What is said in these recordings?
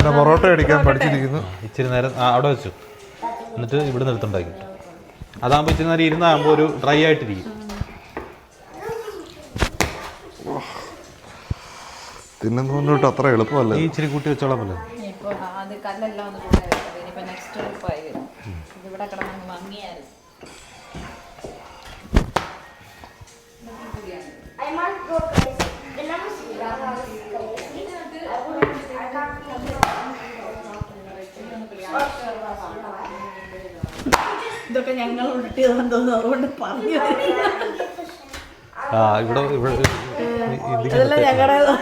അങ്ങനെ പൊറോട്ട അടിക്കാൻ പഠിച്ചിരിക്കുന്നു. ഇച്ചിരി നേരം ആ, അവിടെ വെച്ചു. എന്നിട്ട് ഇവിടെ നിർത്തുണ്ടാക്കി അതാകുമ്പോൾ ഇച്ചിരി നേരം ഇരുന്നാകുമ്പോൾ ഒരു ഡ്രൈ ആയിട്ടിരിക്കും. തിന്നുന്ന മുന്നോട്ട് അത്ര എളുപ്പമല്ല? ഈ ഇച്ചിരി കൂട്ടി വെച്ചോളാം പോലെ ഇനിയിപ്പോ അത് കല്ലെല്ലാം ഒന്ന് കൂടെ ഇനിയിപ്പോ നെക്സ്റ്റ് എളുപ്പമായി വരും. ഇതിവിടെ കിടന്നു ഭംഗിയായിരുന്നു ഇതൊക്കെ ഞങ്ങൾ ഉരുട്ടിയതെന്ന് തോന്നുന്നു അതുകൊണ്ട് പറഞ്ഞു ആ ഇവിടെ ഇവിടെ ഇതിങ്ങനെ ഇതെല്ലാം ഞങ്ങളുടെ എന്റെ.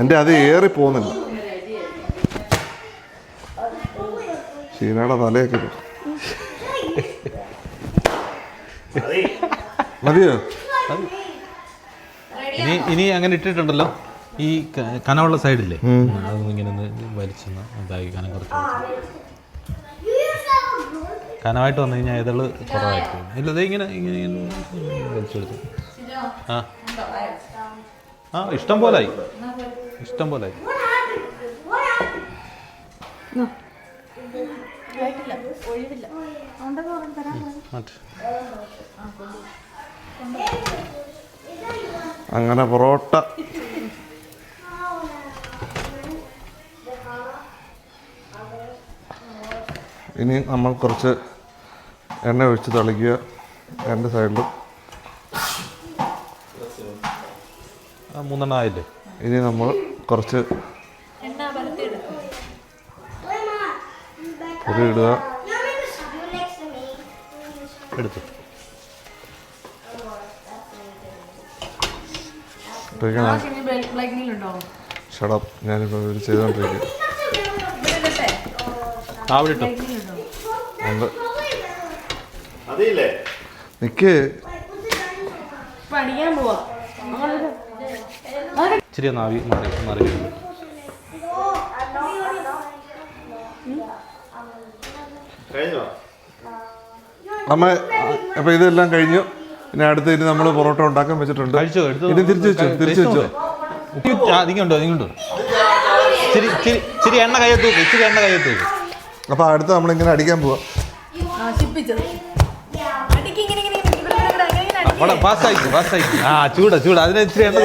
എന്റെ അത് ഏറി പോകുന്നില്ല ഷീനയുടെ തലയൊക്കെ. മതിയോ ഇനി ഇനി അങ്ങനെ ഇട്ടിട്ടുണ്ടല്ലോ. ഈ കനവുള്ള കനമുള്ള സൈഡില്ലേ അതൊന്നും ഇങ്ങനെ ഒന്ന് വലിച്ചൊന്ന് ഇതായി കനം കുറച്ച്. കനമായിട്ട് വന്നു കഴിഞ്ഞാൽ ഇതൾ കുറവായിട്ട് ഇല്ല ഇത് ഇങ്ങനെ ഇങ്ങനെ വലിച്ചു വലിച്ചെടുത്തു ആ. ആ ഇഷ്ടം പോലായി. ഇഷ്ടം പോലായി? ഒഴിവില്ല. അങ്ങനെ പൊറോട്ട. ഇനി നമ്മൾ കുറച്ച് എണ്ണ ഒഴിച്ച് തളിക്കുക രണ്ട് സൈഡിലും. ആ മൂന്നെണ്ണം ആയില്ലേ? ഇനി നമ്മൾ കുറച്ച് പൊടി ഇടുക. You ഷടപ്പ് ഞാനിപ്പോൾ ഇത് ഉണ്ട്. നിക്ക്. പഠിക്കാൻ പോവാ. ഇച്ചിരി ഒന്ന് ആവി മാറി മാറി. വരുന്നു. കഴിഞ്ഞോ? അമ്മ അപ്പോൾ ഇതെല്ലാം കഴിഞ്ഞു. ഇനി അടുത്ത് ഇനി നമ്മൾ പൊറോട്ട ഉണ്ടാക്കാൻ വെച്ചിട്ടുണ്ട്. കഴിച്ചോ എടുത്തു ഇനി തിരിച്ചു വെച്ചോ തിരിച്ചു വെച്ചോ. ഇച്ചിരി ഇച്ചിരി ഇച്ചിരി എണ്ണ കയ്യത്ത് വെക്ക് ഇച്ചിരി എണ്ണ കയ്യത്ത് വെക്ക് അപ്പോൾ അടുത്ത് നമ്മളിങ്ങനെ അടിക്കാൻ പോവാം. ഫാസ്റ്റ് ആയിക്കും ആ ചൂടാ ചൂടാ അതിന് ഇച്ചിരി എണ്ണ